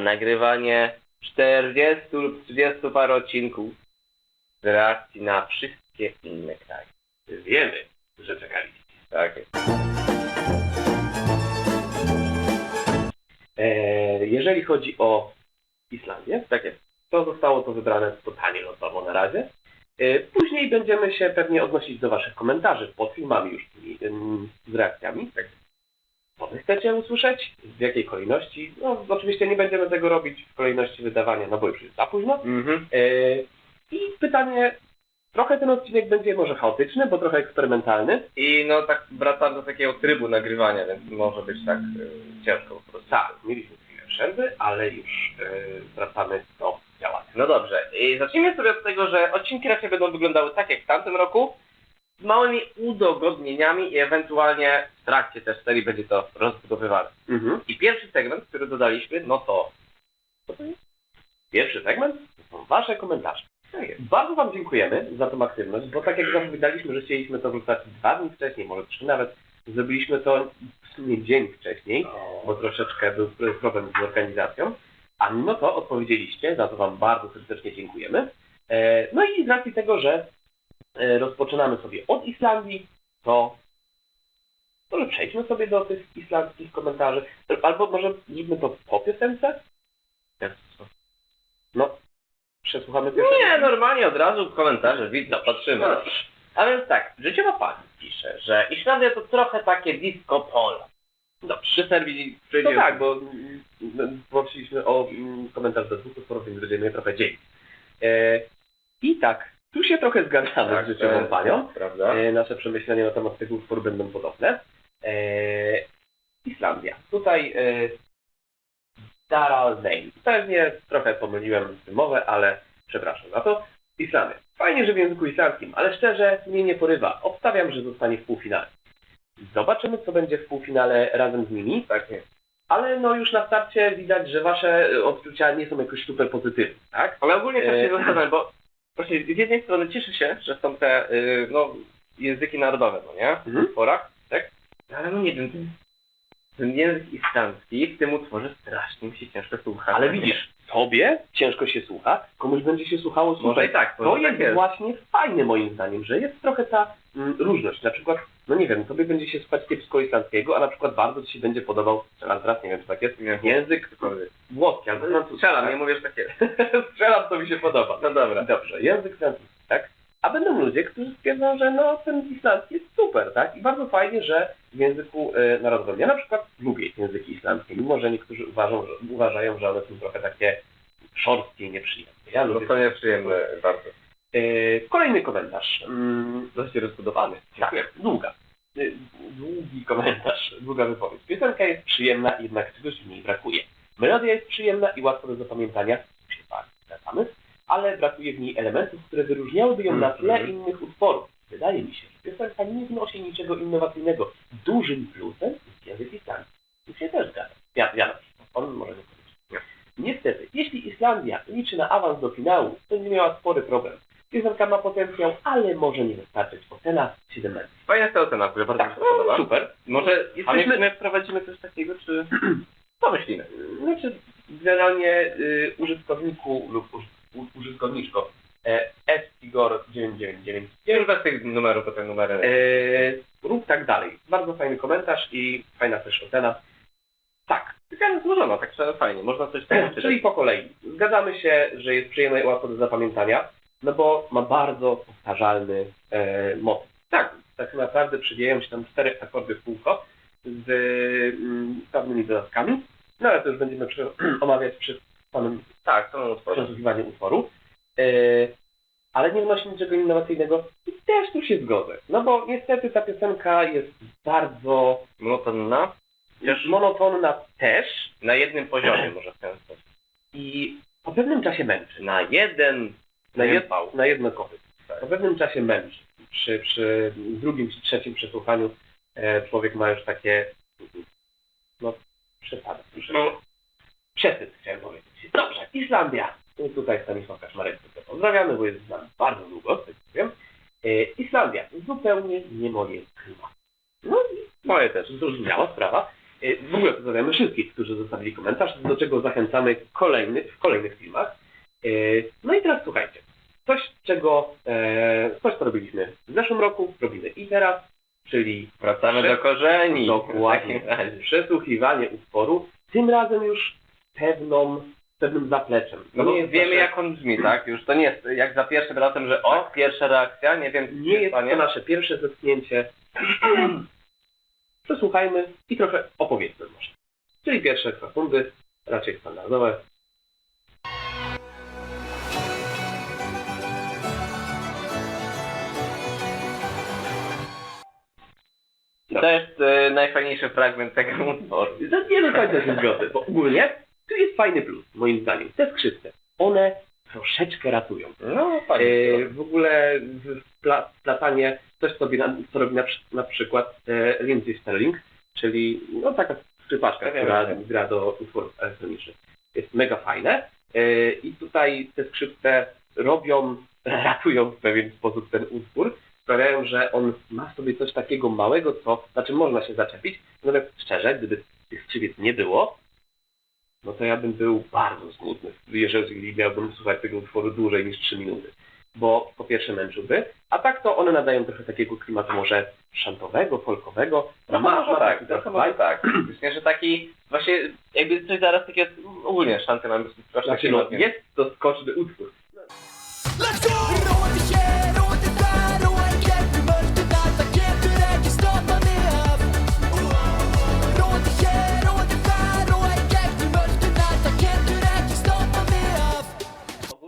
na nagrywanie 40 lub 30 par odcinków z reakcji na wszystkie inne kraje. Wiemy, że czekaliście. Tak jest. E, jeżeli chodzi o Islandię, Tak jest. to zostało to wybrane totalnie losowo na razie. E, Później będziemy się pewnie odnosić do Waszych komentarzy pod filmami już z reakcjami. Tak. Wy chcecie usłyszeć? W jakiej kolejności? No, oczywiście nie będziemy tego robić w kolejności wydawania, no bo już jest za późno. Mhm. E, I pytanie, trochę ten odcinek będzie może chaotyczny, bo trochę eksperymentalny. I no tak wracam do takiego trybu nagrywania, więc może być tak y, ciężko po prostu. Tak, mieliśmy chwilę przerwy, ale już e, wracamy do działania. No dobrze, i zacznijmy sobie od tego, że odcinki raczej będą wyglądały tak jak w tamtym roku, z małymi udogodnieniami i ewentualnie w trakcie też serii będzie to rozbudowywane. Mhm. I pierwszy segment, który dodaliśmy, no to... Co to jest? Pierwszy segment to są Wasze komentarze. Tak. Bardzo Wam dziękujemy za tą aktywność, bo tak jak zapowiadaliśmy, że chcieliśmy to wrzucać dwa dni wcześniej, może trzy nawet, zrobiliśmy to w sumie dzień wcześniej, bo troszeczkę był problem z organizacją, a mimo to odpowiedzieliście, za to Wam bardzo serdecznie dziękujemy. E, No i z racji tego, że rozpoczynamy sobie od Islandii, to może przejdźmy sobie do tych islandzkich komentarzy, albo może zróbmy to po piosence? No, przesłuchamy piosenkę. Nie, normalnie od razu komentarze, widz, zapatrzymy. No. A więc tak, życiowa pani pisze, że Islandia to trochę takie disco polo. Dobrze, przy serwii No przejdziemy. tak, bo mm, prosiliśmy o mm, komentarz do dwóch utworów, więc będziemy trochę dzielić. E, I tak, tu się trochę zgadzamy tak, z życiową e, panią. Prawda? E, nasze przemyślenia na temat tych utworów będą podobne. E, Islandia. Tutaj Daral Name. Pewnie trochę pomyliłem wymowę, ale przepraszam za to. Islandia. Fajnie, że w języku islandzkim, ale szczerze mnie nie porywa. Obstawiam, że zostanie w półfinale. Zobaczymy, co będzie w półfinale razem z nimi. Tak jest. Ale no już na starcie widać, że wasze odczucia nie są jakoś super pozytywne, tak? Ale ogólnie też się zastanawiam, bo właśnie z jednej strony cieszę się, że są te y, no, języki narodowe, no nie? W Mhm. utworach, tak? Ale no nie wiem, ten, ten język islandzki w tym utworze strasznie mi się ciężko słucha. Ale widzisz, tobie ciężko się słucha, komuś będzie się słuchało super. Może i tak, To może jest, tak jest. właśnie fajne moim zdaniem, że jest trochę ta mm, różność. Na przykład, no nie wiem, tobie będzie się słuchać kiepsko islandzkiego, a na przykład bardzo ci się będzie podobał, strzelam teraz, nie wiem czy tak jest, Nie. język włoski albo francuski. Strzelam, tak? nie mówię, że tak jest. Strzelam, to mi się podoba. No dobra. Dobrze, język francuski, tak? A będą ludzie, którzy stwierdzą, że no ten islandzki jest super, tak? I bardzo fajnie, że w języku e, narodowym. Ja na przykład lubię języki islandzkie, mimo że niektórzy uważają, że, uważają, że one są trochę takie szorstkie i nieprzyjemne. Ja No lubię to nie przyjemne bardzo. E, Kolejny komentarz. Mm, rozbudowany. tak, długa. E, Długi komentarz, długa wypowiedź. Piosenka jest przyjemna, jednak czegoś w niej brakuje. Melodia jest przyjemna i łatwa do zapamiętania, się bardzo zgadzamy, ale brakuje w niej elementów, które wyróżniałyby ją na tle Mhm. innych utworów. Wydaje mi się, że piosenka nie wnosi niczego innowacyjnego. Dużym plusem jest język islandzki. Tu się też zgadzam. Ja, ja. On może nie powiedzieć. Niestety, jeśli Islandia liczy na awans do finału, to będzie miała spory problem. Piosenka ma potencjał, ale może nie wystarczyć. Ocena 17. Fajna jest ta ocena, która bardzo mi Tak, się podoba. super. Może Jesteśmy- my wprowadzimy coś takiego, czy... Co myślimy? Znaczy, generalnie y, użytkowniku lub uż, u, użytkowniczko e, Estigor 999 Już bez tych numerów, bo te numery... e, rób tak dalej. Bardzo fajny komentarz i fajna też ocena. Tak, Taka złożona, tak fajnie, można coś tam czyli po kolei. Zgadzamy się, że jest przyjemna i łatwo do zapamiętania, no bo ma bardzo powtarzalny e, motyw. Tak, tak naprawdę przywijają się tam cztery akordy w kółko z mm, pewnymi dodatkami, no ale to już będziemy przy, omawiać przy samym Tak, przesłuchiwaniu utworu. E, ale nie wnosi niczego innowacyjnego i też tu się zgodzę. No bo niestety ta piosenka jest bardzo Monotonna. Chociaż monotonna też na jednym poziomie może w ten sposób. i po pewnym czasie męczy. Na jeden Na, jed, na jedno kopyt. Po pewnym czasie męczy. Przy, przy drugim czy trzecim przesłuchaniu e, człowiek ma już takie no przesady. No, Przesyt chciałem powiedzieć. Dobrze, Islandia. I tutaj Stanisław Kaszmarek pozdrawiamy, bo jest z nami bardzo długo, tak powiem. E, Islandia. Zupełnie nie moje klimat. No i moje też. zrozumiała sprawa. Y, W ogóle pozdrawiamy wszystkich, którzy zostawili komentarz, do czego zachęcamy kolejny, w kolejnych filmach. Y, No i teraz słuchajcie, coś czego, e, coś co robiliśmy w zeszłym roku, robimy i teraz, czyli Wracamy do korzeni. Dokładnie. Razie. Przesłuchiwanie utworu, tym razem już pewną, pewnym zapleczem. No nie wiemy nasze- jak on brzmi, tak? Już to nie jest jak za pierwszym razem, że o, pierwsza reakcja, nie wiem, nie jest stanie. to nasze pierwsze zetknięcie. Przesłuchajmy i trochę opowiedzmy może. Czyli pierwsze sekundy, raczej standardowe. To jest e, najfajniejszy fragment tego utworu. Nie do końca się zgodzę, bo ogólnie tu jest fajny plus, moim zdaniem. Te skrzypce, one troszeczkę ratują. No, fajnie. E, w ogóle w- wpla- wplatanie, coś co robi na, co robi na, na przykład e, Lindsay Sterling, czyli no taka skrzypaczka, Ja która wiem. gra do utworów elektronicznych. Jest mega fajne e, i tutaj te skrzypce robią, ratują w pewien sposób ten utwór, sprawiają, że on ma w sobie coś takiego małego, co, znaczy można się zaczepić, natomiast szczerze, gdyby tych skrzypiec nie było, no to ja bym był bardzo smutny, jeżeli miałbym słuchać tego utworu dłużej niż 3 minuty. Bo po pierwsze męczyłby, a tak to one nadają trochę takiego klimatu może szantowego, folkowego. No ma, może ma tak, trochę może tak. Myślę, że taki właśnie jakby coś zaraz takiego ogólnie szanty mamy Znaczy no, jest to skoczny utwór.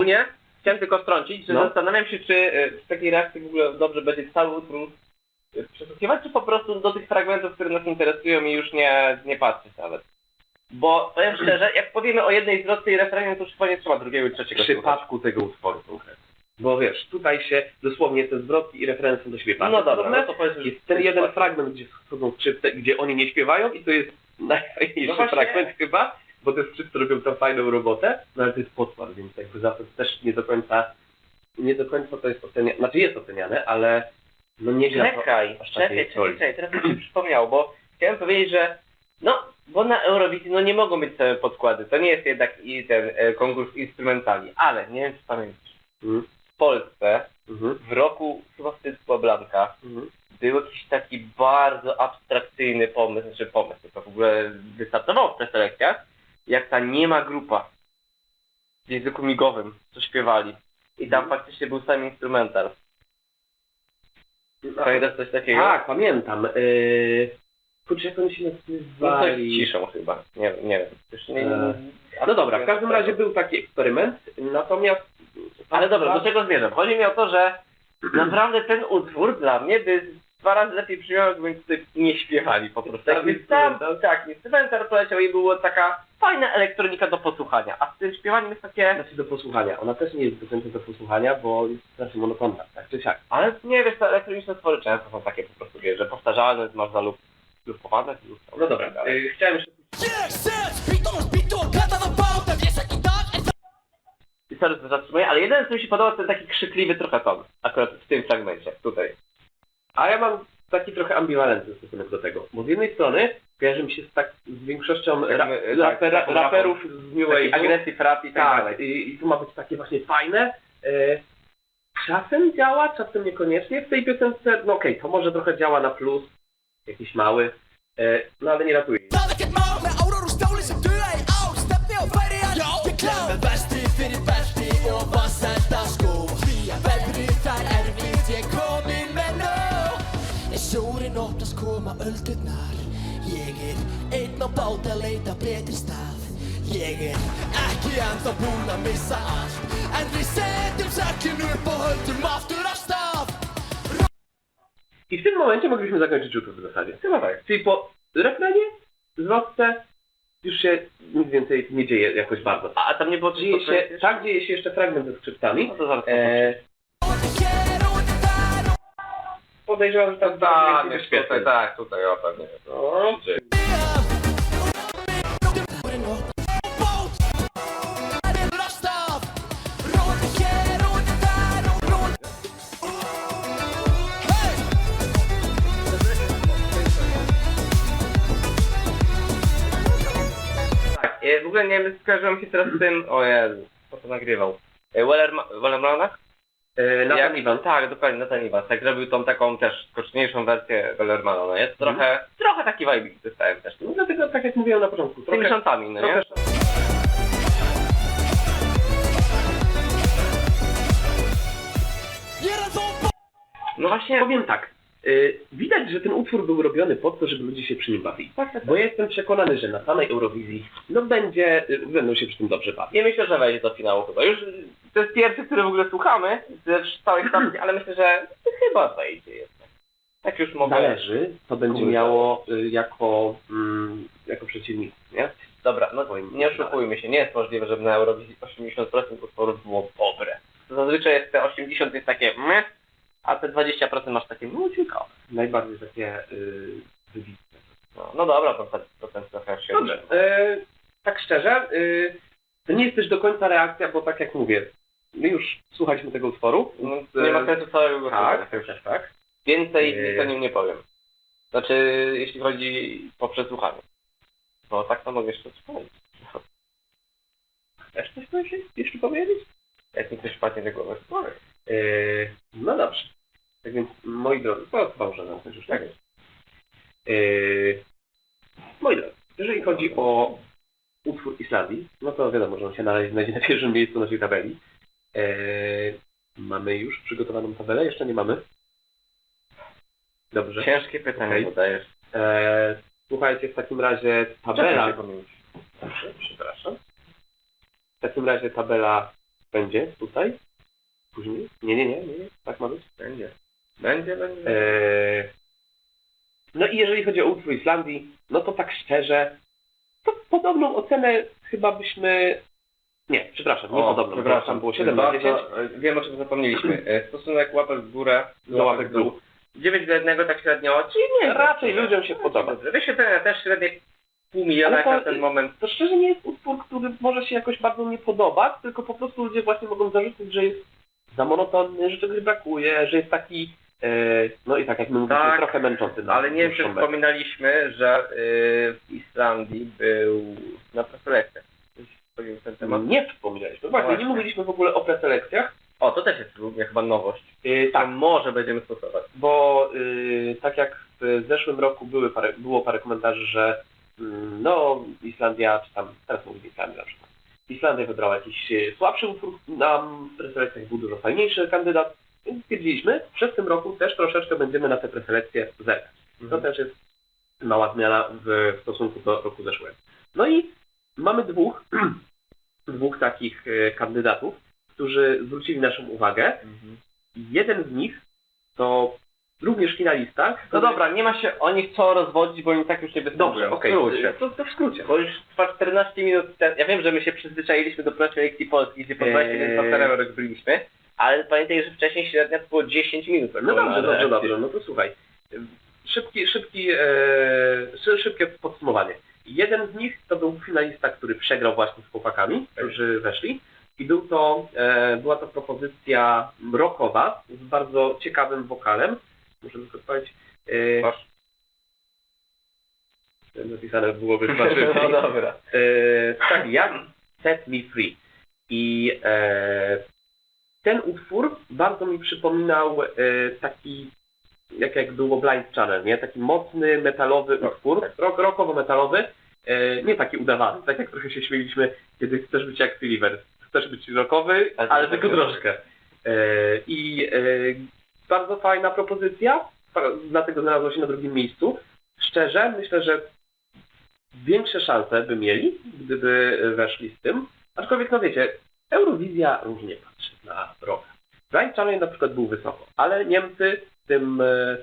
Ogólnie chciałem tylko wtrącić, że No. zastanawiam się, czy e, w takiej reakcji w ogóle dobrze będzie cały utwór e, przesłuchiwać, czy po prostu do tych fragmentów, które nas interesują i już nie, nie patrzeć nawet. Bo powiem szczerze, jak powiemy o jednej zwrotce i refrenie, to już chyba nie trzeba drugiego i W trzeciego słuchać. przypadku tego utworu konkretnie. Bo wiesz, tutaj się dosłownie te zwrotki i referencje są do siebie bardzo No dobra, no to powiedzmy, Jest ten jeden fragment, gdzie wchodzą skrzypce gdzie oni nie śpiewają i to jest najfajniejszy No fragment chyba, bo te skrzypce robią tam fajną robotę, no ale to jest potwór, więc jakby za to też nie do końca, nie do końca to jest oceniane, znaczy jest oceniane, ale no nie gra to Czekaj, czekaj, czekaj, czekaj, teraz mi się przypomniało, bo chciałem powiedzieć, że no, bo na Eurowizji no nie mogą być całe podkłady, to nie jest jednak i ten e, konkurs instrumentali, ale nie wiem czy pamiętasz, Mhm. w Polsce Mhm. w roku chyba wstydztwa Blanka Mhm. był jakiś taki bardzo abstrakcyjny pomysł, znaczy pomysł, to w ogóle wystartował w preselekcjach, jak ta niema grupa w języku migowym, co śpiewali. I tam Mhm. faktycznie był sam instrumental. Pamiętasz coś takiego? Tak, pamiętam. Yy... Kurczę, jak oni się No nazywali? ciszą chyba. Nie, nie wiem. Nie, E, No dobra, w każdym razie był taki eksperyment, natomiast... Ale dobra, do czego zmierzam? Chodzi mi o to, że naprawdę ten utwór dla mnie by dwa razy lepiej brzmiał, jakby tutaj nie śpiewali po prostu. Tak, Jakby tam, instrumental. tak, instrumental poleciał i była taka fajna elektronika do posłuchania, a z tym śpiewaniem jest takie... Znaczy do posłuchania. Ona też nie jest do końca do posłuchania, bo jest znaczy monotonna, tak czy siak. Ale nie wiesz, te elektroniczne utwory często są takie po prostu, wiesz, że powtarzalne, masz zalupowane. No dobra, yy, chciałem jeszcze... Það I sorry, że zatrzymuję, ale jeden, co mi się podobał, to ten taki krzykliwy trochę ton. Akurat w tym fragmencie, tutaj. A ja mam taki trochę ambiwalentny stosunek do tego, bo z jednej strony kojarzy mi się z, tak, z większością ra, Jakby, tak, raperów z New Wave'u. agresji, rap i tak, Tak, dalej. i, i to ma być takie właśnie fajne. E, czasem działa, czasem niekoniecznie. W tej piosence, no okej, to może trochę działa na plus, jakiś mały, e, no ale nie ratuje. Koma öldurnar Ég er einn á bát að leita betri stað Ég er ekki ennþá búinn að missa allt En við setjum sekkin upp og höldum aftur af stað I w tym momencie mogliśmy zakończyć YouTube w zasadzie. Chyba tak. Czyli po refrenie, zwrotce, już się nic więcej nie dzieje jakoś bardzo. A, a tam nie było Dzieje się, tak, dzieje się jeszcze fragment ze skrzypcami. No to zaraz E, podejrzewam, że tam Tak, tutaj, wyświetleń. tak, tutaj, o pewnie. No, ogóle nie wiem, skojarzyłem się teraz z tym, o Jezu, kto to nagrywał? E, Wellerma- Wellermanach? E, Nathan Iwan. Tak, dokładnie, Nathan Iwan. Tak zrobił tą taką też skoczniejszą wersję Wellermana, no jest Mhm. trochę, trochę taki vibe dostałem też. No dlatego, tak jak mówiłem na początku, Z tymi trochę, szantami, no trochę nie? No właśnie, Powiem tak, y, widać, że ten utwór był robiony po to, żeby ludzie się przy nim bawili. tak, tak, Bo ja jestem przekonany, że na samej Eurowizji no będzie, y, będą się przy tym dobrze bawić. Nie myślę, że wejdzie do finału chyba. Już y, to jest pierwszy, który w ogóle słuchamy ze całej stacji, ale myślę, że chyba wejdzie jednak. Tak już mogę. Zależy, co będzie Kurde. miało y, jako, mm, jako przeciwnik, nie? Dobra, no nie oszukujmy się, nie jest możliwe, żeby na Eurowizji 80% utworów było dobre. To zazwyczaj jest te 80 jest takie meh, a te 20% masz takie no ciekawe. Najbardziej takie y, wybitne. No, no dobra, to 20% trochę się Dobrze, y, tak szczerze, y, to nie jest też do końca reakcja, bo tak jak mówię, my już słuchaliśmy tego utworu. Więc, nie ma y, sensu całego Tak, słuchania. tak, tak. Więcej nic o nim nie powiem. Znaczy, jeśli chodzi po przesłuchaniu. Bo tak to mogę jeszcze słuchać. Też coś chcesz jeszcze powiedzieć? Jak mi coś wpadnie do głowy. Yy, no dobrze. Tak więc, moi drodzy, to otworzę nam też już, tak? Yy, moi drodzy, jeżeli chodzi o utwór Islandii, no to wiadomo, że on się znajdzie na pierwszym miejscu naszej tabeli. Yy, mamy już przygotowaną tabelę? Jeszcze nie mamy. Dobrze. Ciężkie pytanie Okej. zadajesz. Yy, słuchajcie, w takim razie tabela... Dobrze, przepraszam. W takim razie tabela będzie tutaj. Później? Nie, nie, nie, nie, nie. tak ma być. Będzie. Będzie, będzie. Eee, no i jeżeli chodzi o utwór Islandii, no to tak szczerze, to podobną ocenę chyba byśmy... Nie, przepraszam, nie O, podobną, bo przepraszam, było 7 na bardzo- 10. e, Wiem o czym zapomnieliśmy. E, Stosunek łapek w górę Do łapek w dół. 9 do 1 tak średnio, czyli nie. Raczej ludziom się podoba. Dobrze. Wyświetlenia też średnie pół miliona to- na ten moment. To szczerze nie jest utwór, który może się jakoś bardzo nie podobać, tylko po prostu ludzie właśnie mogą zarzucić, że jest za monotonny, że czegoś brakuje, że jest taki, e, no i tak jak my mówiliśmy, Tak, trochę męczący. Ale nie wiem, czy wspominaliśmy, że y, w Islandii był na preselekcjach. Ten temat. Nie wspominaliśmy. Właśnie, Właśnie. nie mówiliśmy w ogóle o preselekcjach, O, to też jest chyba nowość. Yy, Tak, może będziemy stosować. bo yy, tak jak w zeszłym roku były parę, było parę komentarzy, że mm, no Islandia, czy tam, teraz mówię Islandia na przykład, Islandia wybrała jakiś e, słabszy utwór, nam w preselekcjach był dużo fajniejszy kandydat, więc stwierdziliśmy, że w tym roku też troszeczkę będziemy na te preselekcje zerkać. To Mhm. też jest mała zmiana w, w stosunku do roku zeszłego. No i mamy dwóch, dwóch takich e, kandydatów, którzy zwrócili naszą uwagę. Mhm. Jeden z nich to również finalista. No dobra, nie ma się o nich co rozwodzić, bo oni tak już nie występują. Dobrze, okej. To, to w skrócie. Bo już trwa 14 minut. Ja wiem, że my się przyzwyczailiśmy do preselekcji Polski, gdzie po 20 minut Eee. byliśmy, ale pamiętaj, że wcześniej średnia to było 10 minut. No dobrze, dobrze, dobrze. No to słuchaj. Szybki, szybki, e, szy- szybkie podsumowanie. Jeden z nich to był finalista, który przegrał właśnie z chłopakami, którzy weszli. I był to, e, była to propozycja rockowa z bardzo ciekawym wokalem. Muszę tylko sprawdzić. E, Masz? napisane byłoby No dobra. E, tak, jak Set Me Free. I e, ten utwór bardzo mi przypominał e, taki, jak, jak było Blind Channel, nie? Taki mocny, metalowy utwór, rock, rockowo-metalowy, e, nie taki udawany, tak jak trochę się śmieliśmy, kiedy chcesz być jak Silver. Chcesz być rockowy, Ale ale, tylko tylko troszkę. E, I e, bardzo fajna propozycja, dlatego znalazła się na drugim miejscu. Szczerze, myślę, że większe szanse by mieli, gdyby weszli z tym. Aczkolwiek, no wiecie, Eurowizja różnie patrzy na rok. Blind Channel na przykład był wysoko, ale Niemcy tym, e,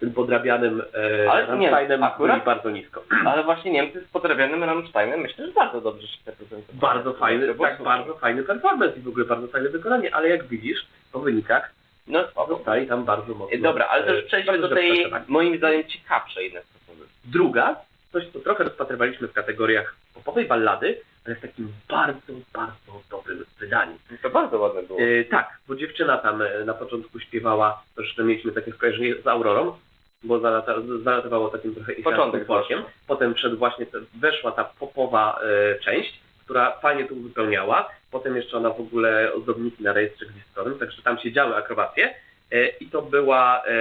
tym podrabianym e, Ale Rammsteinem byli bardzo nisko. Ale właśnie Niemcy z podrabianym Rammsteinem myślę, że bardzo dobrze się reprezentują. Bardzo fajny, tak, bardzo fajny performance i w ogóle bardzo fajne wykonanie, ale jak widzisz, po wynikach No zostali tam bardzo mocno. E, Dobra, ale też przejdźmy do tej, moim zdaniem, ciekawszej propozycji. Druga, coś co trochę rozpatrywaliśmy w kategoriach popowej ballady, ale w takim bardzo, bardzo dobrym wydaniu. To bardzo ładne było. E, tak, bo dziewczyna tam e, na początku śpiewała, zresztą mieliśmy takie skojarzenie z Aurorą, bo zalata, zalatywało takim trochę islamskim Początek folkiem. Potem wszedł właśnie, weszła ta popowa e, część, która fajnie to uzupełniała. Potem jeszcze ona w ogóle ozdobniki na rejestrze gwiazdkowym, także tam się działy akrobacje. I to była e,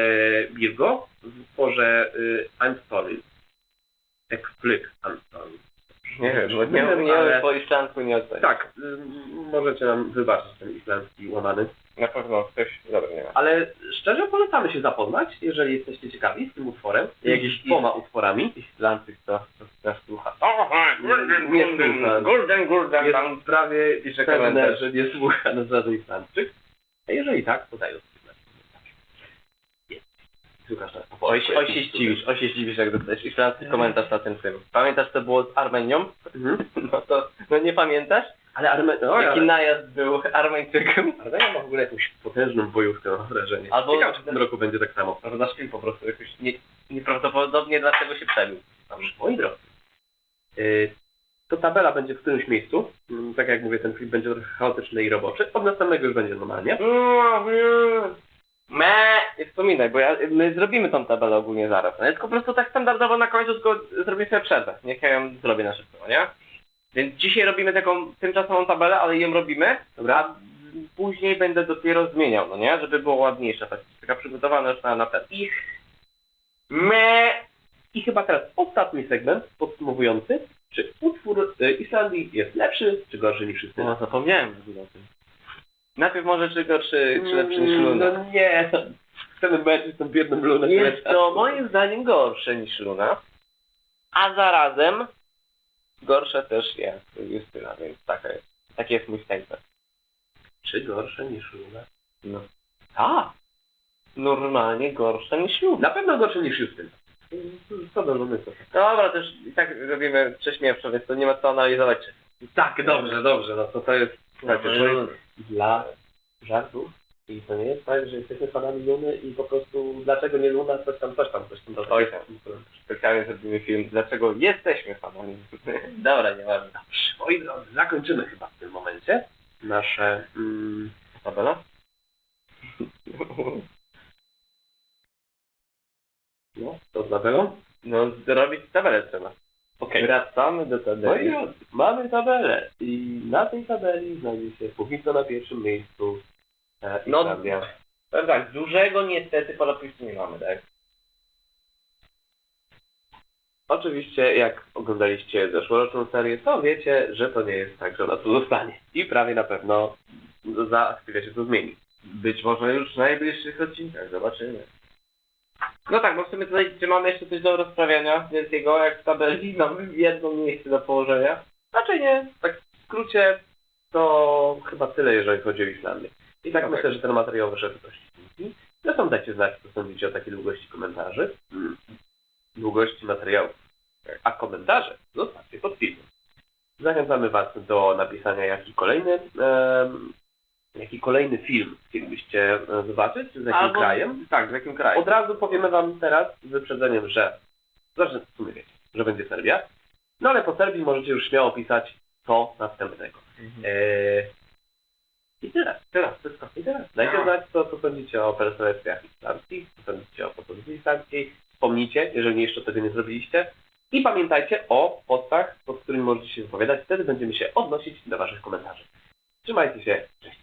Birgo w porze I'm sorry. Jak flyk I'm sorry. Nie wiem, bo nie, wiem, nie, ale- nie ocenię. Tak, y, możecie nam wybaczyć ten islamski łamany. Na pewno ktoś, dobra, nie ma. Ale szczerze polecamy się zapoznać, jeżeli jesteście ciekawi z tym utworem, jakimiś dwoma utworami. Islandczyk to, to nas słucha. Nie słucha. Gulden, gulden, Jest tam. prawie pewne, że nie słucha nas żaden Islandczyk. A jeżeli tak, to daj odczytać. Słuchasz nas po Oj, polsku, oj się zdziwisz, oj się zdziwisz jak dostajesz islandzki komentarz na ten film. Pamiętasz co było z Armenią? Mhm. No to, no nie pamiętasz? Ale Arme... no, Jaki ale... najazd był Armeńczykiem? Armenia ma w ogóle jakąś potężną bojówkę, mam wrażenie. Albo- Ciekawe, czy w tym roku będzie tak samo. No nasz film po prostu jakoś nie, nieprawdopodobnie dlaczego się przebił. Moi drodzy, yy, to tabela będzie w którymś miejscu. Mm, Tak jak mówię, ten klip będzie trochę chaotyczny i roboczy. Od następnego już będzie normalnie. Me, nie wspominaj, bo ja, my zrobimy tą tabelę ogólnie zaraz. Ale tylko po prostu tak standardowo na końcu tylko zrobię sobie przerwę. Niech ja ją zrobię na szybko, nie? Więc dzisiaj robimy taką tymczasową tabelę, ale ją robimy, Dobra? później będę dopiero zmieniał, no nie? Żeby było ładniejsze. Tak, taka przygotowana już na, na ten. I me, I chyba teraz ostatni segment podsumowujący. Czy utwór y, Islandii jest lepszy, czy gorszy niż wszyscy? no, zapomniałem o tym. Najpierw może czy gorszy, czy lepszy niż Luna. No nie, chcemy mecz z tą biedną Luną. Jest to moim zdaniem gorsze niż Luna, a zarazem gorsze też jest Justyna, więc taka jest, taki jest mój statement. Czy gorsze niż Luna? No. Tak. Normalnie gorsze niż Luna. Na pewno gorsze niż Justyna. Co do Luny to... Dobra, też i tak robimy prześmiewczo, więc to nie ma co analizować. Tak, dobrze, dobrze. No to to jest... Słuchajcie, to Dobrze. jest dla żartów. I to nie jest tak, że jesteśmy fanami Luny i po prostu dlaczego nie Luna, coś tam, coś tam, coś tam. Oj tam. Specjalnie zrobimy film, dlaczego jesteśmy fanami. Dobra, nieważne. Moi drodzy, zakończymy chyba w tym momencie nasze... Mm, Tabela? no, to dlatego. No, zrobić tabelę trzeba. Okej. Wracamy do tabeli. drodzy, mamy tabelę i na tej tabeli znajdzie się póki co na pierwszym miejscu e, No, Islandia. Tak, tak, dużego niestety polapistu nie mamy, tak? Oczywiście, jak oglądaliście zeszłoroczną serię, to wiecie, że to nie jest tak, że ona tu zostanie. I prawie na pewno za chwilę się to zmieni. Być może już w najbliższych odcinkach, zobaczymy. No tak, bo w sumie tutaj czy mamy jeszcze coś do rozprawiania wielkiego, jak w tabeli, mamy jedno miejsce do położenia. Znaczy nie, tak w skrócie to chyba tyle, jeżeli chodzi o Islandię. I tak Okej. myślę, że ten materiał wyszedł dość krótki. Zresztą dajcie znać, co sądzicie o takiej długości komentarzy. Mm. Długości materiałów. A komentarze zostawcie pod filmem. Zachęcamy Was do napisania, jaki kolejny, em, jaki kolejny film chcielibyście e, zobaczyć, z jakim Albo- krajem. Tak, w jakim kraju? Od razu powiemy Wam teraz z wyprzedzeniem, że znaczy w sumie wiecie, że będzie Serbia. No ale po Serbii możecie już śmiało pisać co następnego. Mhm. Eee, I tyle. Tyle. Wszystko. I tyle. Dajcie No. znać, co, co sądzicie o personaliach islamskich, co sądzicie o propozycji islamskiej. Wspomnijcie, jeżeli jeszcze tego nie zrobiliście. I pamiętajcie o postach, pod którymi możecie się wypowiadać. Wtedy będziemy się odnosić do Waszych komentarzy. Trzymajcie się. Cześć.